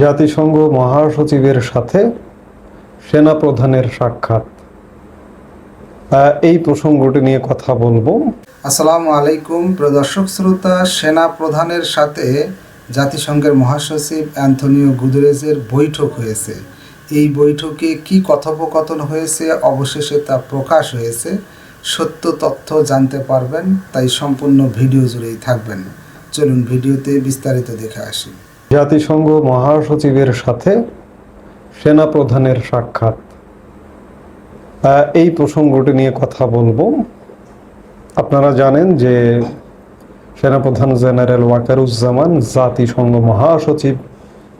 জাতিসংঘ মহাসচিবের সাথে সেনা প্রধানের সাক্ষাৎ এই প্রসঙ্গটি নিয়ে কথা বলব। আসসালামু আলাইকুম প্রদর্শক শ্রোতা। সেনা প্রধানের সাথে জাতিসংঘের মহাসচিব অ্যান্থনিও গুদরেজের বৈঠক হয়েছে। এই বৈঠকে কি কথোপকথন হয়েছে? অবশেষে তা প্রকাশ হয়েছে। সত্য তথ্য জানতে পারবেন, তাই সম্পূর্ণ ভিডিও জুড়েই থাকবেন। চলুন ভিডিওতে বিস্তারিত দেখে আসি। জাতিসংঘ মহাসচিবের সাথে সেনা প্রধানের সাক্ষাৎ এই প্রসঙ্গটি নিয়ে কথা বলব। আপনারা জানেন যে সেনাপ্রধান জেনারেল ওয়াকারুজ্জামান, জাতিসংঘ মহাসচিব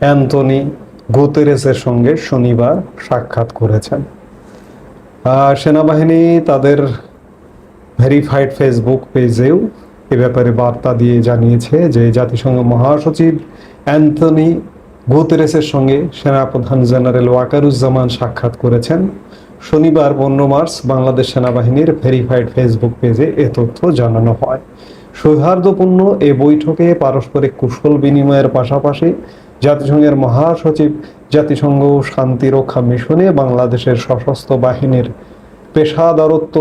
অ্যান্টনি গোতেরেসের সঙ্গে শনিবার সাক্ষাৎ করেছেন। সেনাবাহিনী তাদের ভেরিফাইড ফেসবুক পেজেও এ ব্যাপারে বার্তা দিয়ে জানিয়েছে যে জাতিসংঘ মহাসচিব অ্যান্থনি গুতেরেসের সঙ্গে সেনাপ্রধান জেনারেল ওয়াকারুজ্জামান সাক্ষাৎ করেছেন। শনিবার পনেরো মার্চ বাংলাদেশ সেনাবাহিনীর ভেরিফাইড ফেসবুক পেজে এ তথ্য জানানো হয়। সৌহার্দ্যপূর্ণ এ বৈঠকে পারস্পরিক কুশল বিনিময়ের পাশাপাশি জাতিসংঘের মহাসচিব জাতিসংঘ শান্তিরক্ষা মিশনে বাংলাদেশের সশস্ত্র বাহিনীর পেশাদারত্ব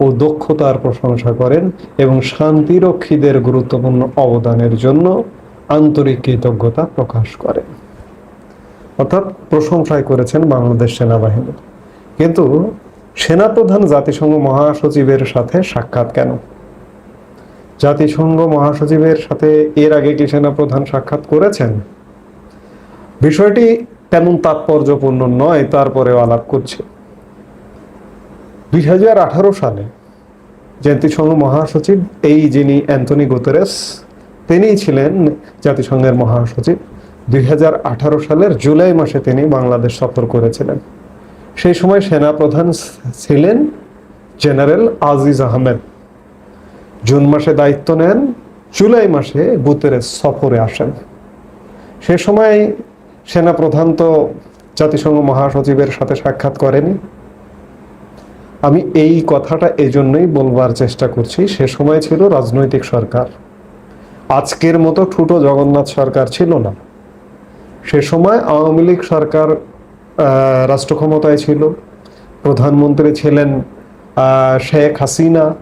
ও দক্ষতার প্রশংসা করেন এবং শান্তিরক্ষীদের গুরুত্বপূর্ণ অবদানের জন্য আন্তরিক কৃতজ্ঞতা প্রকাশ করেন অর্থাৎ প্রশংসায় করেছেন বাংলাদেশ সেনাবাহিনী। কিন্তু সেনাপ্রধান জাতিসংঘ মহাসচিবের সাথে সাক্ষাৎ কেন? জাতিসংঘ মহাসচিবের সাথে এর আগে কি সেনাপ্রধান সাক্ষাৎ করেছেন? বিষয়টি তেমন তাৎপর্যপূর্ণ নয়, তারপরেও আলাপ করছে। দুই হাজার আঠারো সালে জাতিসংঘ মহাসচিব এই যিনি অ্যান্টনি গুতেরেস তিনিই ছিলেন জাতিসংঘের মহাসচিব। দুই হাজার আঠারো সালের জুলাই মাসে তিনি বাংলাদেশ সফর করেছিলেন। সেই সময় সেনাপ্রধান ছিলেন জেনারেল আজিজ আহমেদ। জুন মাসে দায়িত্ব নেন, জুলাই মাসে গুতেরেস সফরে আসেন। সে সময় সেনাপ্রধান তো জাতিসংঘ মহাসচিবের সাথে সাক্ষাৎ করেনি। আমি এই কথাটা এজন্যই বলবার চেষ্টা করছি, সে সময় ছিল রাজনৈতিক সরকার। আজকের মতো ঠুটো জগন্নাথ সরকার ছিল না। সে সময় আওয়ামী লীগ সরকার রাষ্ট্র ক্ষমতায় ছিল। প্রধানমন্ত্রী ছিলেন শেখ হাসিনা।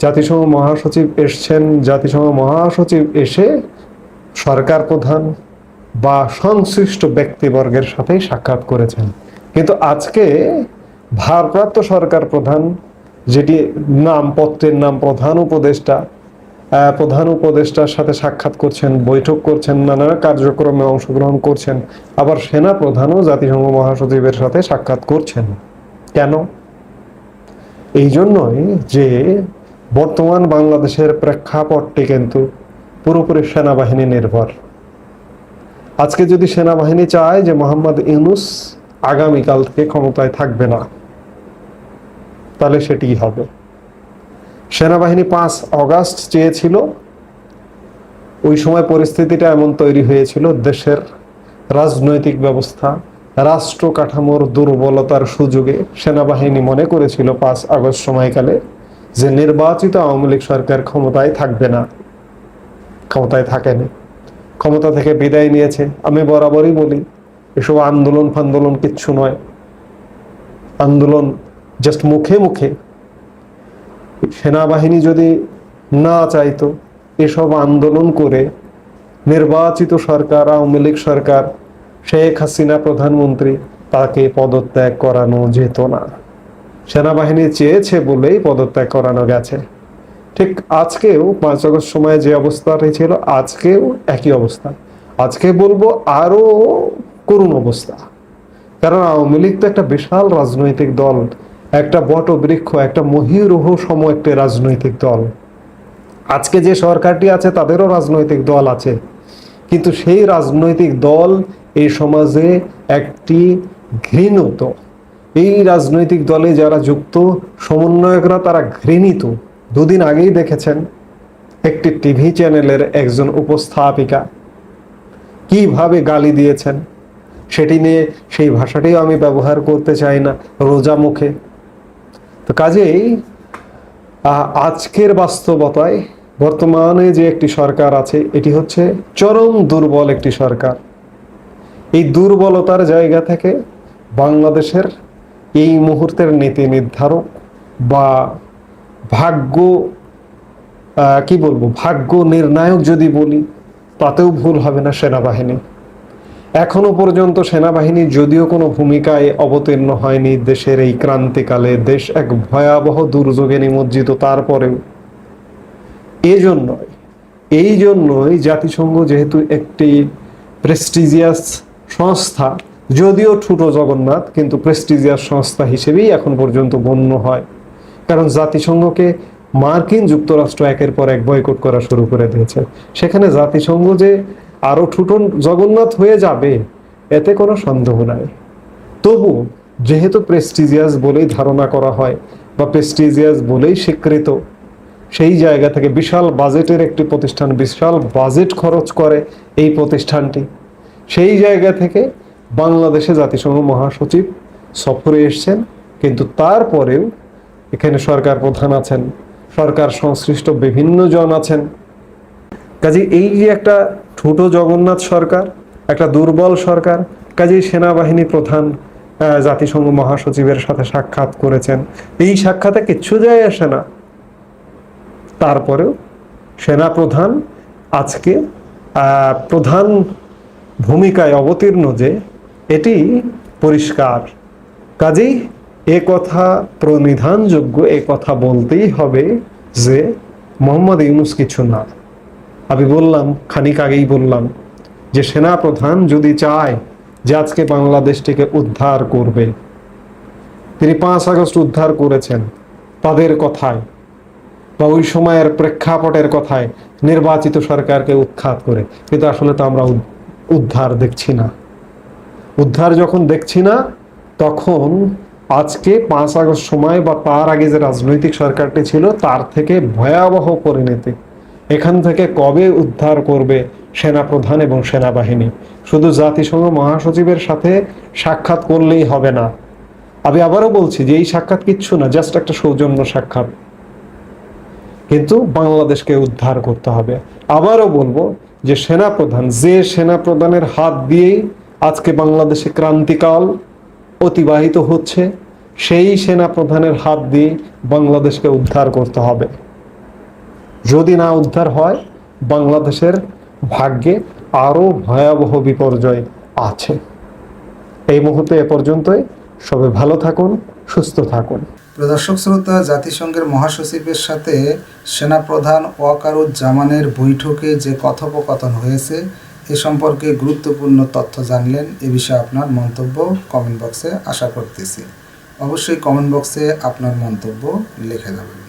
জাতিসংঘ মহাসচিব এসছেন। জাতিসংঘ মহাসচিব এসে সরকার প্রধান বা সংশ্লিষ্ট ব্যক্তিবর্গের সাথেই সাক্ষাৎ করেছেন। কিন্তু আজকে ভারপ্রাপ্ত সরকার প্রধান, যেটি নাম পত্রের নাম প্রধান উপদেষ্টা প্রধান উপদেষ্টার সাথে সাক্ষাৎ করছেন, বৈঠক করছেন, নানা কার্যক্রমে অংশগ্রহণ করছেন। আবার সেনা প্রধানও জাতিসংঘ মহাসচিবের সাথে সাক্ষাৎ করছেন। কেন? এই জন্যই যে বর্তমান বাংলাদেশের প্রেক্ষাপটটি কিন্তু পুরোপুরি সেনাবাহিনী নির্ভর। আজকে যদি সেনাবাহিনী চায় যে মোহাম্মদ ইউনুস আগামীকাল থেকে ক্ষমতায় থাকবে না, তাহলে সেটি হবে। সেনাবাহিনী পাঁচ অগাস্ট চেয়েছিল, ওই সময় পরিস্থিতিটা এমন তৈরি হয়েছিল, দেশের রাজনৈতিক ব্যবস্থা, রাষ্ট্র কাঠামোর দুর্বলতার সুযোগে সেনাবাহিনী মনে করেছিল পাঁচ আগস্ট সময়কালে যে নির্বাচিত আওয়ামী লীগ সরকার ক্ষমতায় থাকবে না, ক্ষমতায় থাকেনি, ক্ষমতা থেকে বিদায় নিয়েছে। আমি বরাবরই বলি, এসব আন্দোলন ফান্দোলন কিচ্ছু নয়। আন্দোলন জাস্ট মুখে মুখে সেনাবাহিনী যদি না চাইতো এসব আন্দোলন করে নির্বাচিত সরকার, আওয়ামী লীগ সরকার, শেখ হাসিনা প্রধানমন্ত্রী, তাকে পদত্যাগ করানো যেত না। সেনাবাহিনী চেয়েছে বলেই পদত্যাগ করানো গেছে। ঠিক আজকেও পাঁচ আগস্ট সময়ে যে অবস্থাটি ছিল, আজকেও একই অবস্থা। আজকে বলব আরও করুণ অবস্থা। কারণ আওয়ামী লীগ তো একটা বিশাল রাজনৈতিক দল। একটা বট বৃক্ষ একটা মহিরুহ সম একটি রাজনৈতিক দল। আজকে যে সরকারটি আছে, তাদেরও রাজনৈতিক দল আছে। কিন্তু সেই রাজনৈতিক দল এই সমাজে একটি ঘৃণিত এই রাজনৈতিক দলে যারা যুক্ত, সমন্বয়করা তারা ঘৃণিত। দুদিন আগেই দেখেছেন, একটি টিভি চ্যানেলের একজন উপস্থাপিকা কীভাবে গালি দিয়েছেন, সেটি নিয়ে সেই ভাষাটিও আমি ব্যবহার করতে চাই না, রোজা মুখে। তো কাজেই আজকের বাস্তবতায় বর্তমানে যে একটি সরকার আছে, এটি হচ্ছে চরম দুর্বল একটি সরকার। এই দুর্বলতার জায়গা থেকে বাংলাদেশের এই মুহূর্তের নীতি নির্ধারক বা ভাগ্য কি বলব, ভাগ্য নির্ণায়ক যদি বলি, তাতেও ভুল হবে না সেনাবাহিনী। এখনও পর্যন্ত সেনাবাহিনী যদিও কোনো ভূমিকায় অবতীর্ণ হয়নি, দেশের এই ক্রান্তিকালে দেশ এক ভয়াবহ দুর্যোগে নিমজ্জিত তারপরেও। এজন্যই এই জন্যই জাতিসংঘ যেহেতু একটি প্রেস্টিজিয়াস সংস্থা, যদিও ছোট জগন্নাথ, কিন্তু প্রেস্টিজিয়াস সংস্থা হিসেবেই এখন পর্যন্ত গণ্য হয়। কারণ জাতিসংঘকে মার্কিন যুক্তরাষ্ট্র একের পর এক বয়কট করা শুরু করে দিয়েছে। সেখানে জাতিসংঘ যে আরও ঠুটন জগন্নাথ হয়ে যাবে, এতে কোনো সন্দেহ নাই। তবু যেহেতু প্রেস্টিজিয়াস বলেই ধারণা করা হয় বা প্রেস্টিজিয়াস বলেই স্বীকৃত, সেই জায়গা থেকে বিশাল বাজেটের একটি প্রতিষ্ঠান বিশাল বাজেট খরচ করে এই প্রতিষ্ঠানটি। সেই জায়গা থেকে বাংলাদেশে জাতিসংঘ মহাসচিব সফরে এসছেন, কিন্তু তারপরেও এখানে সরকার প্রধান আছেন, সরকার সংশ্লিষ্ট বিভিন্ন জন আছেন। কাজে এই যে একটা ছোট জগন্নাথ সরকার, একটা দুর্বল সরকার, কাজেই সেনাবাহিনী প্রধান জাতিসংঘ মহাসচিবের সাথে সাক্ষাৎ করেছেন। এই সাক্ষাতে কিচ্ছু যায় আসে না। তারপরেও সেনা প্রধান আজকে প্রধান ভূমিকায় অবতীর্ণ যে এটি পরিষ্কার। কাজেই এ কথা প্রনিধানযোগ্য এ কথা বলতেই হবে যে মোহাম্মদ ইউনুস কিছু না। আমি বললাম, খানিক আগেই বললাম যে সেনা প্রধান যদি চায় যে আজকে বাংলাদেশটিকে উদ্ধার করবে। তিনি পাঁচ আগস্ট উদ্ধার করেছেন তাদের কথায় বা ওই সময়ের প্রেক্ষাপটের কথায় নির্বাচিত সরকারকে উৎখাত করে। কিন্তু আসলে তো আমরা উদ- উদ্ধার দেখছি না। উদ্ধার যখন দেখছি না, তখন আজকে পাঁচ আগস্ট সময় বা তার আগে যে রাজনৈতিক সরকারটি ছিল, তার থেকে ভয়াবহ পরিণতি এখান থেকে কবে উদ্ধার করবে সেনাপ্রধান এবং সেনাবাহিনী? শুধু জাতিসংঘ মহাসচিবের সাথে সাক্ষাৎ করলেই হবে না। আমি আবারও বলছি যে এই সাক্ষাৎ কিচ্ছু না, জাস্ট একটা সৌজন্য সাক্ষাৎ। কিন্তু বাংলাদেশকে উদ্ধার করতে হবে। আবারও বলব যে সেনাপ্রধান, যে সেনাপ্রধানের হাত দিয়েই আজকে বাংলাদেশে ক্রান্তিকাল অতিবাহিত হচ্ছে, সেই সেনাপ্রধানের হাত দিয়ে বাংলাদেশকে উদ্ধার করতে হবে। যদি না উদ্ধার হয়, বাংলাদেশের ভাগ্যে আরও ভয়াবহ বিপর্যয় আছে। এই মুহূর্তে এ পর্যন্তই। সবাই ভালো থাকুন, সুস্থ থাকুন। প্রদর্শক শ্রোতা, জাতিসংঘের মহাসচিবের সাথে সেনাপ্রধান ওয়াকারুজ্জামানের বৈঠকে যে কথোপকথন হয়েছে, এ সম্পর্কে গুরুত্বপূর্ণ তথ্য জানলেন এ বিষয়ে আপনার মন্তব্য কমেন্ট বক্সে আশা করতেছি। অবশ্যই কমেন্ট বক্সে আপনার মন্তব্য লিখে যাবেন।